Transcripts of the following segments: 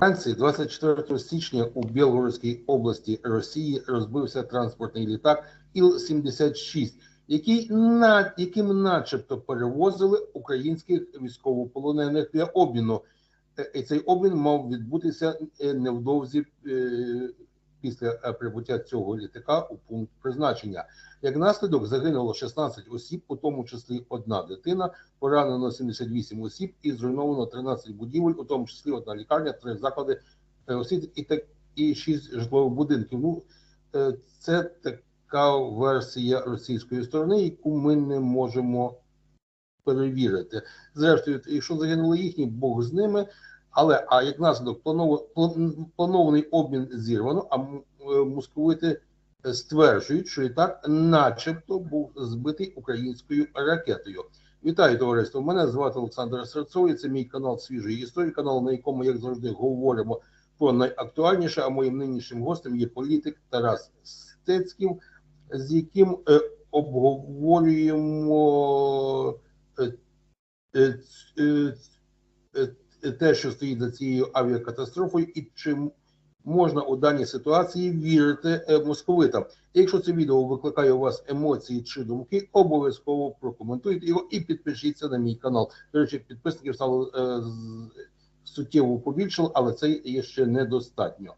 Вранці 24 січня у Білгородській області Росії розбився транспортний літак Іл-76, який на яким, начебто, перевозили українських військовополонених для обміну. Е, І цей обмін мав відбутися е, невдовзі е, після е, прибуття цього літака у пункт призначення. Як наслідок загинуло 16 осіб, у тому числі одна дитина, поранено 78 осіб і зруйновано 13 будівель, у тому числі одна лікарня, три заклади е, освіти і так і шість житлових будинків. Ну е, це така версія російської сторони, яку ми не можемо перевірити. Зрештою, якщо загинули їхні, Бог з ними. Але а як наслідок планов- планований обмін зірвано, а е, московити е, стверджують, що і так, начебто, був збитий українською ракетою. Вітаю, товариство! Мене звати Олександр Серцов, і це мій канал Свіжої історії, канал, на якому, як завжди, говоримо про найактуальніше. А моїм нинішнім гостем є політик Тарас Стецьків, з яким е, обговорюємо те, що стоїть за цією авіакатастрофою, і чи можна у даній ситуації вірити е, московитам. Якщо це відео викликає у вас емоції чи думки, обов'язково прокоментуйте його і підпишіться на мій канал. До речі, підписників стало е, суттєво побільшало, але це є ще недостатньо.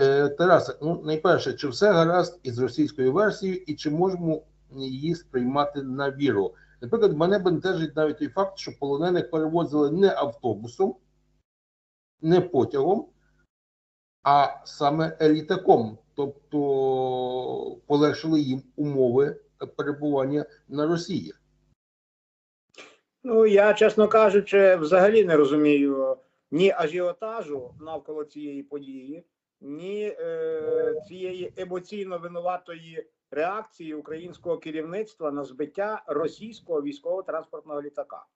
Е, Тарасе, ну найперше, чи все гаразд із російською версією, і чи можемо її сприймати на віру? Наприклад, мене бентежить навіть той факт, що полонених перевозили не автобусом, не потягом, а саме літаком, тобто полегшили їм умови перебування на Росії. Ну, я, чесно кажучи, взагалі не розумію ні ажіотажу навколо цієї події, ні е, цієї емоційно винуватої реакції українського керівництва на збиття російського військово-транспортного літака.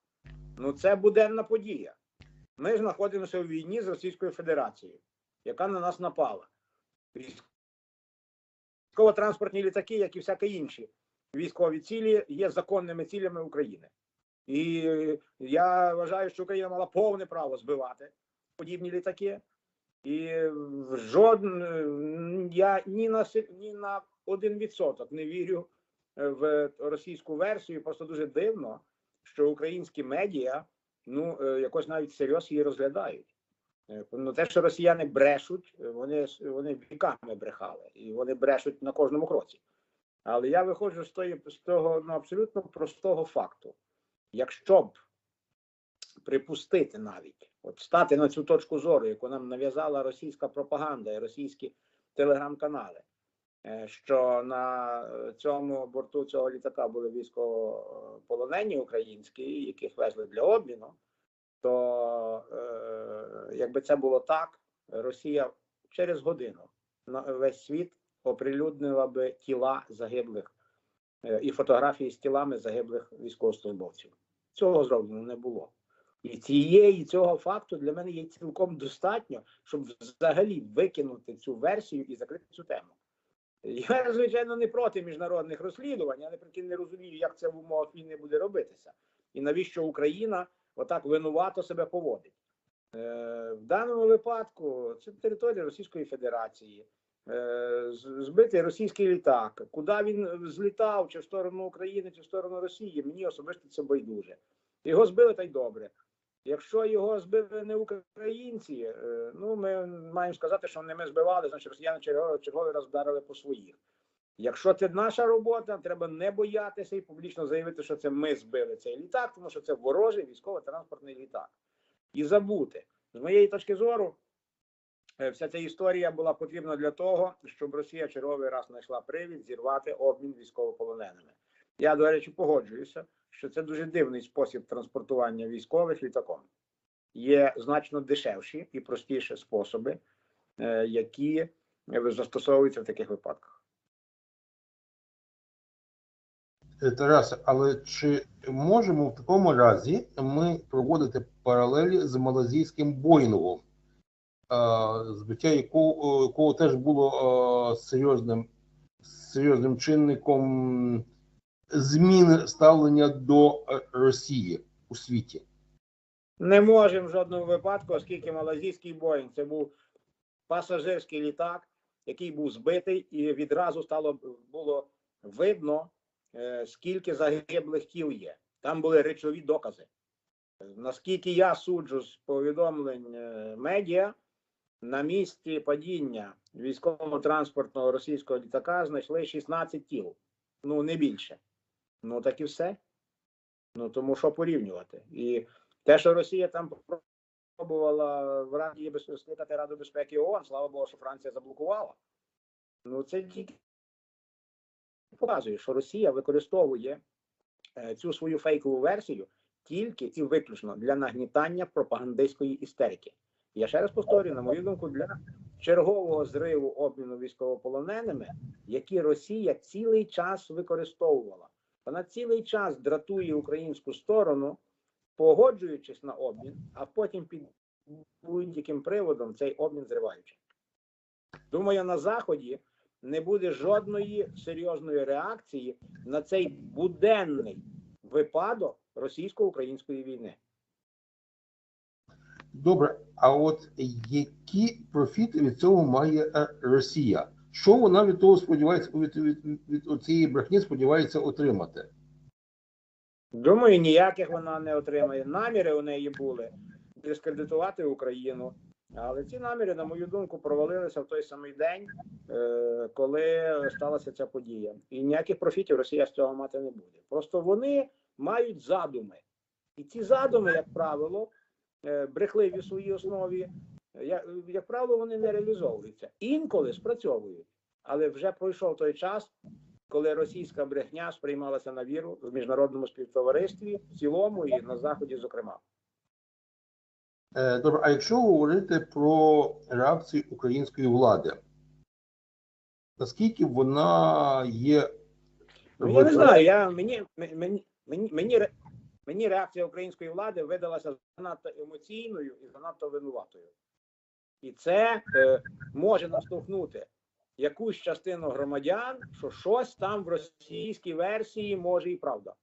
Ну, це буденна подія. Ми знаходимося в війні з Російською Федерацією, яка на нас напала. Військово-транспортні літаки, як і всякі інші військові цілі, є законними цілями України. І я вважаю, що Україна мала повне право збивати подібні літаки. І жоден я ні на ні на один відсоток не вірю е, в російську версію. Просто дуже дивно, що українські медіа ну е, якось навіть всерйоз її розглядають. Е, Ну, те, що росіяни брешуть, вони вони віками брехали, і вони брешуть на кожному кроці. Але я виходжу з тої з того ну, абсолютно простого факту. Якщо б припустити навіть, от стати на цю точку зору, яку нам нав'язала російська пропаганда і російські телеграм-канали, що на е, цьому борту цього літака були військовополонені українські, яких везли для обміну, то е, якби це було так, Росія через годину на весь світ оприлюднила би тіла загиблих е, і фотографії з тілами загиблих військовослужбовців. Цього зроблено не було. І цієї цього факту для мене є цілком достатньо, щоб взагалі викинути цю версію і закрити цю тему. Я, звичайно, не проти міжнародних розслідувань, я не не розумію, як це в умовах війни буде робитися, і навіщо Україна отак винувато себе поводить. Е, в даному випадку це територія Російської Федерації, е, збитий російський літак. Куди він злітав, чи в сторону України, чи в сторону Росії, мені особисто це байдуже. Його збили та й добре. Якщо його збили не українці, е, ну ми маємо сказати, що не ми збивали, значить росіяни черговий, черговий раз вдарили по своїх. Якщо це наша робота, треба не боятися і публічно заявити, що це ми збили цей літак, тому що це ворожий військово-транспортний літак. І забути. З моєї точки зору, е, вся ця історія була потрібна для того, щоб Росія черговий раз знайшла привід зірвати обмін військовополоненими. Я, до речі, погоджуюся, що це дуже дивний спосіб транспортування військових літаком. Є значно дешевші і простіші способи, е, які застосовуються в таких випадках. Е, Тарасе, але чи можемо в такому разі ми проводити паралелі з малазійським Боїнгом, е, збиття якого, якого теж було серйозним, серйозним чинником зміни ставлення до е, Росії у світі? Не можемо в жодному випадку, оскільки малазійський Боїнг це був пасажирський літак, який був збитий, і відразу стало було видно, е, скільки загиблих тіл є. Там були речові докази. Наскільки я суджу з повідомлень е, медіа, на місці падіння військово-транспортного російського літака знайшли 16 тіл. Ну, не більше. Ну так і все. Ну тому що порівнювати? І те, що Росія там пробувала в Раді скликати Раду безпеки ООН, слава Богу, що Франція заблокувала. Ну це тільки показує, що Росія використовує е, цю свою фейкову версію тільки і виключно для нагнітання пропагандистської істерики. Я ще раз повторюю, на мою думку, для чергового зриву обміну військовополоненими, які Росія цілий час використовувала. Вона цілий час дратує українську сторону, погоджуючись на обмін, а потім під будь-яким приводом цей обмін зриваючи. Думаю, на Заході не буде жодної серйозної реакції на цей буденний випадок російсько-української війни. Добре, а от які профіти від цього має е, Росія? Що вона від того сподівається від, від, від, від цієї брехні сподівається отримати? Думаю, ніяких вона не отримає. Наміри у неї були дискредитувати Україну. Але ці наміри, на мою думку, провалилися в той самий день, е, коли сталася ця подія. І ніяких профітів Росія з цього мати не буде. Просто вони мають задуми. І ці задуми, як правило, е, брехливі в своїй основі, як, як правило, вони не реалізовуються. Інколи спрацьовують. Але вже пройшов той час, коли російська брехня сприймалася на віру в міжнародному співтоваристві в цілому і на заході, зокрема. Е, Добре, а якщо говорити про реакцію української влади, наскільки вона є Ну, я не знаю. Я мені мені мені мені мені реакція української влади видалася занадто емоційною і занадто винуватою, і це е, може наштовхнути якусь частину громадян, що щось там в російській версії може і правда.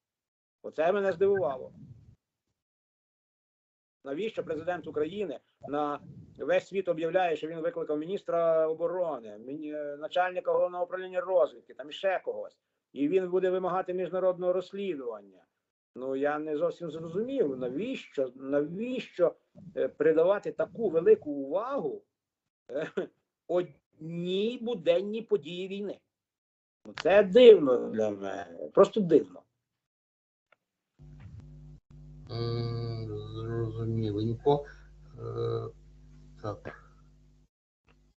Оце мене здивувало. Навіщо президент України на весь світ об'являє, що він викликав міністра оборони, е, начальника головного управління розвідки, там ще когось, і він буде вимагати міжнародного розслідування. Ну я не зовсім зрозумів, навіщо, навіщо е, придавати таку велику увагу е, одній буденній події війни. Ну, це дивно для мене, просто дивно. М, Зрозуміленько. Е, Так.